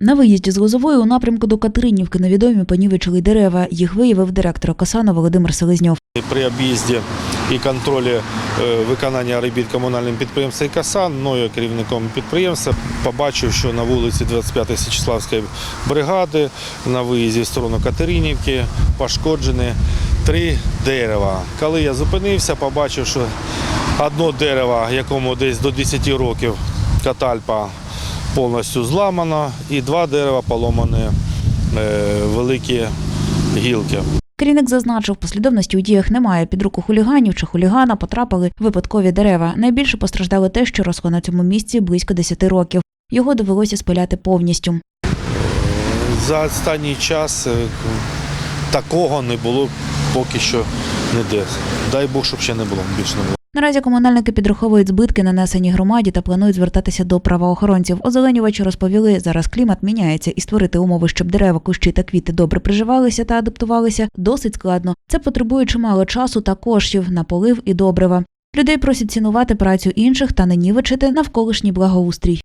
На виїзді з Лозової у напрямку до Катеринівки невідомі понівечили дерева. Їх виявив директор Окасана Володимир Селезньов. При об'їзді і контролі е, виконання робіт комунальним підприємством «Касан», мною керівником підприємства, побачив, що на вулиці 25 Січеславської бригади на виїзді в сторону Катеринівки пошкоджені три дерева. Коли я зупинився, побачив, що одне дерево, якому десь до 10 років катальпа повністю зламано, і два дерева поломані е, великі гілки. Керівник зазначив, послідовності у діях немає. Під руку хуліганів чи хулігана потрапили випадкові дерева. Найбільше постраждало те, що росло на цьому місці близько 10 років. Його довелося спиляти повністю. За останній час е, такого не було поки що ніде. Дай Бог, щоб ще не було, більше не було. Наразі комунальники підраховують збитки, нанесені громаді, та планують звертатися до правоохоронців. Озеленювачі розповіли, зараз клімат міняється і створити умови, щоб дерева, кущі та квіти добре приживалися та адаптувалися, досить складно. Це потребує чимало часу та коштів на полив і добрива. Людей просять цінувати працю інших та не нівечити навколишній благоустрій.